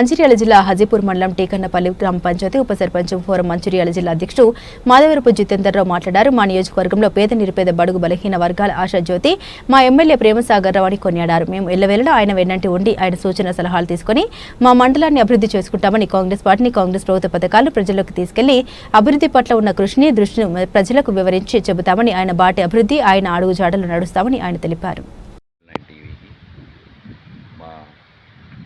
మంచిర్యాల జిల్లా హజీపూర్ మండలం టీకన్నపల్లి గ్రామ పంచాయతీ ఉప సర్పంచ్ ఫోరం మంచిర్యాల జిల్లా అధ్యక్షుడు మాధవరపు జితేందర్రావు మాట్లాడారు. మా నియోజకవర్గంలో పేద నిరుపేద బడుగు బలహీన వర్గాల ఆశాజ్యోతి మా ఎమ్మెల్యే ప్రేమసాగర్ రావు అని కొనియాడారు. మేము ఎల్లవేళలా ఆయన వెన్నంటి ఉండి ఆయన సూచన సలహాలు తీసుకుని మా మండలాన్ని అభివృద్ధి చేసుకుంటామని కాంగ్రెస్ పార్టీని కాంగ్రెస్ ప్రభుత్వ పథకాలు ప్రజల్లోకి తీసుకెళ్ళి అభివృద్ధి పట్ల ఉన్న కృషిని దృష్టిని ప్రజలకు వివరించి చెబుతామని ఆయన బాటి అభివృద్ధి ఆయన అడుగుజాడలు నడుస్తామని ఆయన తెలిపారు.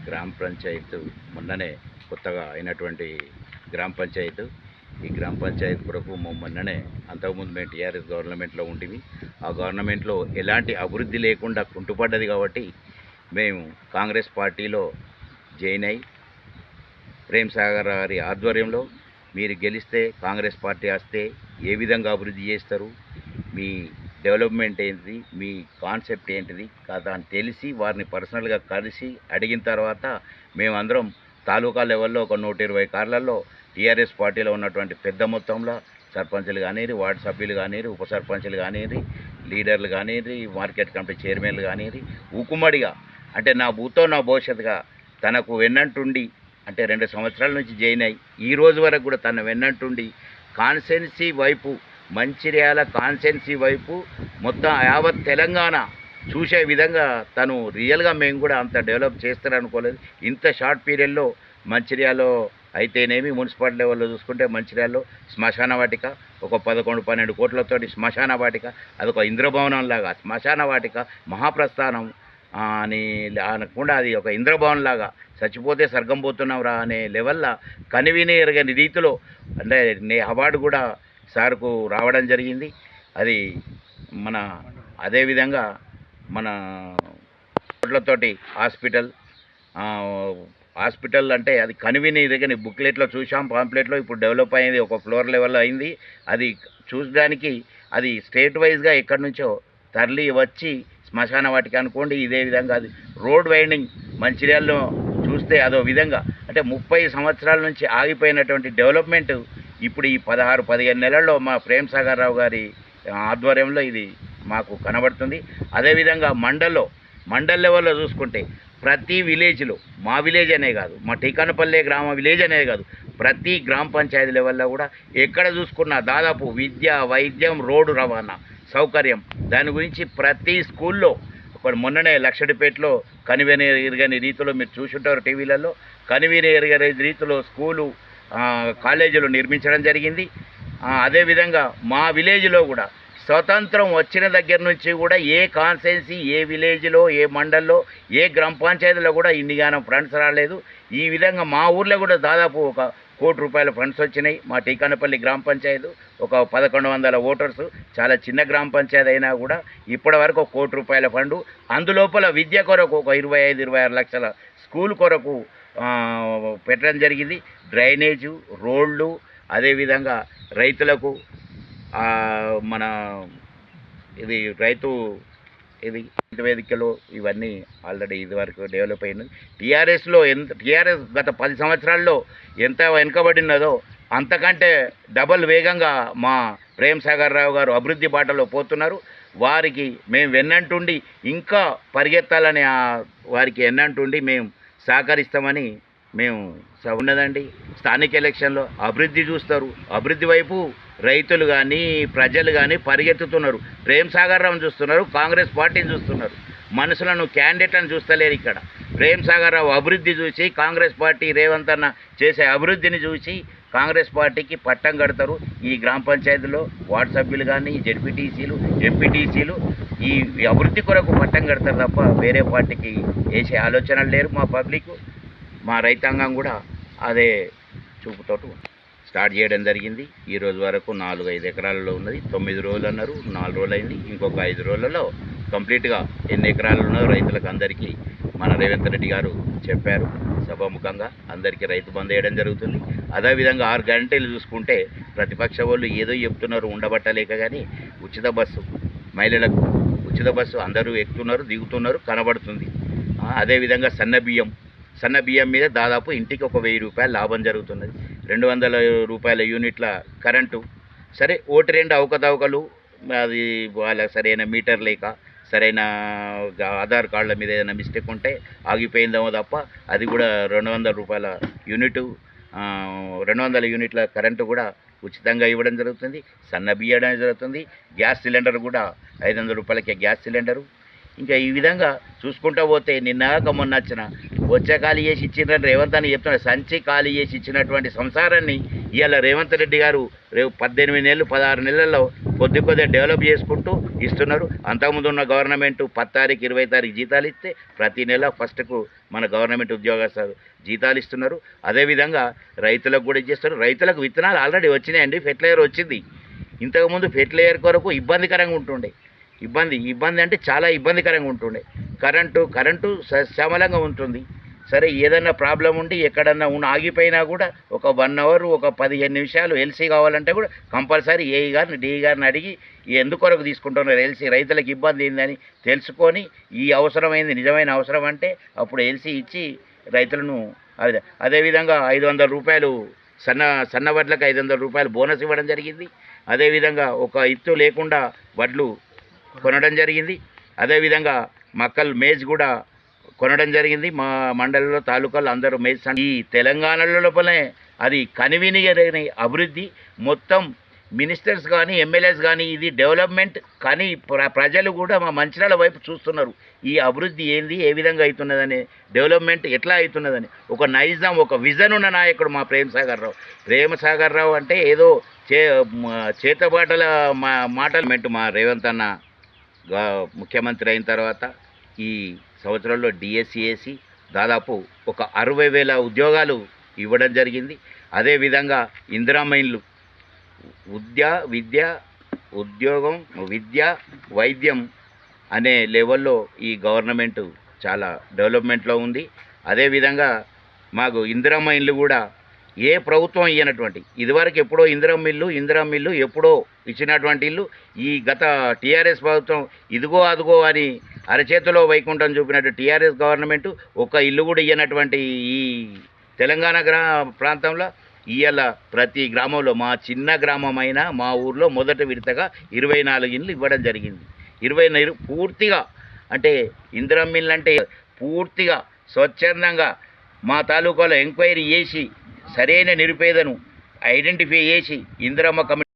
గ్రామ పంచాయత్ మొన్ననే కొత్తగా అయినటువంటి గ్రామ పంచాయత్. ఈ గ్రామ పంచాయత్ కొరకు మొన్ననే అంతకుముందు మేము టీఆర్ఎస్ గవర్నమెంట్లో ఉంటివి. ఆ గవర్నమెంట్లో ఎలాంటి అభివృద్ధి లేకుండా కుంటుపడ్డది కాబట్టి మేము కాంగ్రెస్ పార్టీలో జాయిన్ అయి ప్రేమ్ సాగర్ గారి ఆధ్వర్యంలో మీరు గెలిస్తే కాంగ్రెస్ పార్టీ వస్తే ఏ విధంగా అభివృద్ధి చేస్తారు? మీ డెవలప్మెంట్ ఏంటిది? మీ కాన్సెప్ట్ ఏంటిది? కాదా అని తెలిసి వారిని పర్సనల్గా కలిసి అడిగిన తర్వాత మేమందరం తాలూకా లెవెల్లో ఒక నూట ఇరవై కార్లలో టీఆర్ఎస్ పార్టీలో ఉన్నటువంటి పెద్ద మొత్తంలో సర్పంచులు కానివ్వండి వార్డు సభ్యులు కానివ్వండి ఉప సర్పంచ్లు కానివ్వండి లీడర్లు కానివ్వండి మార్కెట్ కమిటీ చైర్మన్లు కానివ్వండి ఉకుమ్మడిగా అంటే నా భూతో నా భవిష్యత్తుగా తనకు వెన్నంటుండి అంటే రెండు సంవత్సరాల నుంచి జాయిన్ అయ్యి ఈ రోజు వరకు కూడా తన వెన్నంటుండి కాన్సెన్సీ వైపు మంచిర్యాల కాన్సెన్సీ వైపు మొత్తం యావత్ తెలంగాణ చూసే విధంగా తను రియల్గా మేము కూడా అంత డెవలప్ చేస్తారనుకోలేదు. ఇంత షార్ట్ పీరియడ్లో మంచిర్యాలలో అయితేనేమి మున్సిపాలిటీ లెవెల్లో చూసుకుంటే మంచిర్యాలలో శ్మశాన వాటిక ఒక పదకొండు పన్నెండు కోట్లతోటి శ్మశాన వాటిక అదొక ఇంద్రభవనం లాగా శ్మశాన వాటిక మహాప్రస్థానం అని అనకుండా అది ఒక ఇంద్రభవన్ లాగా చచ్చిపోతే స్వర్గం పోతున్నాం రా అనే లెవెల్లో కనివిని ఎరగని రీతిలో అంటే నే అవార్డు కూడా సార్కు రావడం జరిగింది. అది మన అదేవిధంగా మన రోడ్లతోటి హాస్పిటల్ హాస్పిటల్ అంటే అది కనువిని దగ్గర బుక్లెట్లో చూసాం పాంప్లెట్లో ఇప్పుడు డెవలప్ అయింది ఒక ఫ్లోర్ లెవెల్లో అయింది. అది చూసడానికి అది స్టేట్ వైజ్గా ఎక్కడి నుంచో తరలి వచ్చి శ్మశాన వాటికి అనుకోండి ఇదే విధంగా అది రోడ్ వైండింగ్ మంచిర్యాలలో చూస్తే అదో విధంగా. అంటే ముప్పై సంవత్సరాల నుంచి ఆగిపోయినటువంటి డెవలప్మెంట్ ఇప్పుడు ఈ పదహారు పదిహేను నెలల్లో మా ప్రేమ్ సాగర్ రావు గారి ఆధ్వర్యంలో ఇది మాకు కనబడుతుంది. అదేవిధంగా మండల్లో మండల్ లెవెల్లో చూసుకుంటే ప్రతి విలేజ్లో మా విలేజ్ అనే కాదు మా టీకానపల్లె గ్రామ విలేజ్ అనే కాదు ప్రతి గ్రామ పంచాయతీ లెవెల్లో కూడా ఎక్కడ చూసుకున్నా దాదాపు విద్య వైద్యం రోడ్డు రవాణా సౌకర్యం. దాని గురించి ప్రతి స్కూల్లో మొన్ననే లక్షడిపేటలో కనివిని ఎరగని రీతిలో మీరు చూసుంటారు టీవీలలో కనివిని ఎరగని రీతిలో స్కూలు కాలేజీలు నిర్మించడం జరిగింది. అదేవిధంగా మా విలేజ్లో కూడా స్వతంత్రం వచ్చిన దగ్గర నుంచి కూడా ఏ కాన్స్టెన్సీ ఏ విలేజ్లో ఏ మండల్లో ఏ గ్రామ పంచాయతీలో కూడా ఇన్నిగానం ఫ్రెండ్స్ రాలేదు. ఈ విధంగా మా ఊర్లో కూడా దాదాపు ఒక కోటి రూపాయల ఫండ్స్ వచ్చినాయి. మా టీకానపల్లి గ్రామ పంచాయతీ ఒక పదకొండు వందల ఓటర్స్ చాలా చిన్న గ్రామ పంచాయతీ అయినా కూడా ఇప్పటి వరకు ఒక కోటి రూపాయల ఫండు. అందులోపల విద్య కొరకు ఒక ఇరవై ఐదు ఇరవై ఆరు లక్షల స్కూల్ కొరకు పెట్టడం జరిగింది. డ్రైనేజు రోడ్లు అదేవిధంగా రైతులకు మన ఇది రైతు ఇది వేదికలు ఇవన్నీ ఆల్రెడీ ఇది వరకు డెవలప్ అయినది టీఆర్ఎస్లో ఎంత టీఆర్ఎస్ గత పది సంవత్సరాల్లో ఎంత వెనుకబడినదో అంతకంటే డబల్ వేగంగా మా ప్రేమ్ సాగర్ రావు గారు అభివృద్ధి బాటలో పోతున్నారు. వారికి మేము వెన్నంటుండి ఇంకా పరిగెత్తాలని వారికి ఎన్నంటుండి మేము సహకరిస్తామని మేము ఉన్నదండి. స్థానిక ఎలక్షన్లో అభివృద్ధి చూస్తారు. అభివృద్ధి వైపు రైతులు కానీ ప్రజలు కానీ పరిగెత్తుతున్నారు. ప్రేమ్ సాగర్ రావు చూస్తున్నారు కాంగ్రెస్ పార్టీని చూస్తున్నారు. మనుషులను క్యాండిడేట్లను చూస్తలేరు ఇక్కడ. ప్రేమ్ సాగర్ రావు అభివృద్ధి చూసి కాంగ్రెస్ పార్టీ రేవంత్ అన్న చేసే అభివృద్ధిని చూసి కాంగ్రెస్ పార్టీకి పట్టం కడతారు. ఈ గ్రామ పంచాయతీలో వార్డు సభ్యులు కానీ జెడ్పీటీసీలు ఎంపీటీసీలు ఈ అభివృద్ధి కొరకు పట్టం కడతారు తప్ప వేరే పార్టీకి వేసే ఆలోచనలు లేరు మా పబ్లిక్. మా రైతాంగం కూడా అదే చూపుతోటి స్టార్ట్ చేయడం జరిగింది. ఈ రోజు వరకు నాలుగు ఐదు ఎకరాలలో ఉన్నది. తొమ్మిది రోజులు అన్నారు. నాలుగు రోజులు అయింది. ఇంకొక ఐదు రోజులలో కంప్లీట్గా ఎన్ని ఎకరాలు ఉన్నదో రైతులకు అందరికీ మన రేవంత్ రెడ్డి గారు చెప్పారు. సభాముఖంగా అందరికీ రైతు బంద్ వేయడం జరుగుతుంది. అదేవిధంగా ఆరు గంటలు చూసుకుంటే ప్రతిపక్ష వాళ్ళు ఏదో చెప్తున్నారు ఉండబట్టలేక కానీ ఉచిత బస్సు మహిళలకు ఉచిత బస్సు అందరూ ఎక్కుతున్నారు దిగుతున్నారు కనబడుతుంది. అదేవిధంగా సన్న బియ్యం. సన్న బియ్యం మీద దాదాపు ఇంటికి ఒక వెయ్యి రూపాయలు లాభం జరుగుతున్నది. రెండు వందల రూపాయల యూనిట్ల కరెంటు. సరే ఓటి రెండు అవకతవకలు అది వాళ్ళ సరైన మీటర్ లేక సరైన ఆధార్ కార్డుల మీద ఏదైనా మిస్టేక్ ఉంటే ఆగిపోయిందేమో తప్ప అది కూడా రెండు వందల రూపాయల యూనిట్. రెండు వందల యూనిట్ల కరెంటు కూడా ఉచితంగా ఇవ్వడం జరుగుతుంది సన్న బియ్యడం జరుగుతుంది గ్యాస్ సిలిండర్ కూడా ఐదు వందల రూపాయలకే గ్యాస్ సిలిండరు. ఇంకా ఈ విధంగా చూసుకుంటూ పోతే నిన్నగాక మొన్న వచ్చిన వచ్చే ఖాళీ చేసి ఇచ్చిండ్రని రేవంత్ అని చెప్తున్నాడు సంచి ఖాళీ చేసి ఇచ్చినటువంటి సంసారాన్ని ఇవాళ రేవంత్ రెడ్డి గారు రేపు పద్దెనిమిది నెలలు పదహారు నెలల్లో కొద్ది కొద్దిగా డెవలప్ చేసుకుంటూ ఇస్తున్నారు. అంతకుముందు ఉన్న గవర్నమెంట్ పది తారీఖు ఇరవై తారీఖు జీతాలు ఇస్తే ప్రతి నెల ఫస్ట్కు మన గవర్నమెంట్ ఉద్యోగస్తులు జీతాలు ఇస్తున్నారు. అదేవిధంగా రైతులకు కూడా ఇచ్చేస్తారు. రైతులకు విత్తనాలు ఆల్రెడీ వచ్చినాయండి. ఫెర్టిలైజర్ వచ్చింది. ఇంతకుముందు ఫెర్టిలైజర్ కొరకు ఇబ్బందికరంగా ఉంటుండే. ఇబ్బంది ఇబ్బంది అంటే చాలా ఇబ్బందికరంగా ఉంటుండే. కరెంటు కరెంటు శ్యామలంగా ఉంటుంది. సరే ఏదన్నా ప్రాబ్లం ఉండి ఎక్కడన్నా ఉన్న ఆగిపోయినా కూడా ఒక వన్ అవర్ ఒక పదిహేను నిమిషాలు ఎల్సీ కావాలంటే కూడా కంపల్సరీ ఏఈ గారిని డిఈ గారిని అడిగి ఎందుకొరకు తీసుకుంటున్నారు ఎల్సీ? రైతులకు ఇబ్బంది ఏందని తెలుసుకొని ఈ అవసరమైంది నిజమైన అవసరం అంటే అప్పుడు ఎల్సీ ఇచ్చి రైతులను అదే అదేవిధంగా ఐదు వందల రూపాయలు సన్న సన్న వడ్లకు ఐదు వందల రూపాయలు బోనస్ ఇవ్వడం జరిగింది. అదేవిధంగా ఒక ఇత్తు లేకుండా వడ్లు కొనడం జరిగింది. అదేవిధంగా మక్కలు మేజ్ కూడా కొనడం జరిగింది. మా మండలంలో తాలూకాలు అందరూ మేజ్ ఈ తెలంగాణ లోపలనే అది కనివినియని అభివృద్ధి. మొత్తం మినిస్టర్స్ కానీ ఎమ్మెల్యేస్ కానీ ఇది డెవలప్మెంట్ కానీ ప్ర ప్రజలు కూడా మా మంచిర్యాల వైపు చూస్తున్నారు. ఈ అభివృద్ధి ఏంది ఏ విధంగా అవుతున్నదని డెవలప్మెంట్ ఎట్లా అవుతున్నదని. ఒక నైజాం ఒక విజన్ ఉన్న నాయకుడు మా ప్రేమసాగర్ రావు. ప్రేమ సాగర్ రావు అంటే ఏదో చే చేతబాటల మా మాటలు మెంటు మా రేవంత్ అన్న ముఖ్యమంత్రి అయిన తర్వాత. ఈ సంవత్సరంలో డిఎస్సిఎసి దాదాపు ఒక అరవై వేల ఉద్యోగాలు ఇవ్వడం జరిగింది. అదేవిధంగా ఇందిరా మైన్లు విద్య విద్య ఉద్యోగం విద్య వైద్యం అనే లెవెల్లో ఈ గవర్నమెంట్ చాలా డెవలప్మెంట్లో ఉంది. అదేవిధంగా మాకు ఇందిరా మైన్లు కూడా ఏ ప్రభుత్వం ఇయ్యనటువంటి ఇదివరకు ఎప్పుడో ఇందిరా మిల్లు ఇందిరా మిల్లు ఎప్పుడో ఇచ్చినటువంటి ఇల్లు ఈ గత టీఆర్ఎస్ ప్రభుత్వం ఇదిగో అదిగో అని అరచేతిలో వైకుంఠం చూపినట్టు టీఆర్ఎస్ గవర్నమెంట్ ఒక ఇల్లు కూడా ఇయ్యనటువంటి ఈ తెలంగాణ గ్రా ప్రాంతంలో ఇవాళ ప్రతి గ్రామంలో. మా చిన్న గ్రామమైన మా ఊర్లో మొదటి విడతగా ఇరవై నాలుగు ఇండ్లు ఇవ్వడం జరిగింది. ఇరవై నాలుగు పూర్తిగా అంటే ఇందిరం ఇల్లు అంటే పూర్తిగా స్వచ్ఛందంగా మా తాలూకాలో ఎంక్వైరీ చేసి సరైన నిరుపేదను ఐడెంటిఫై చేసి ఇందిరమ్మ కమిటీ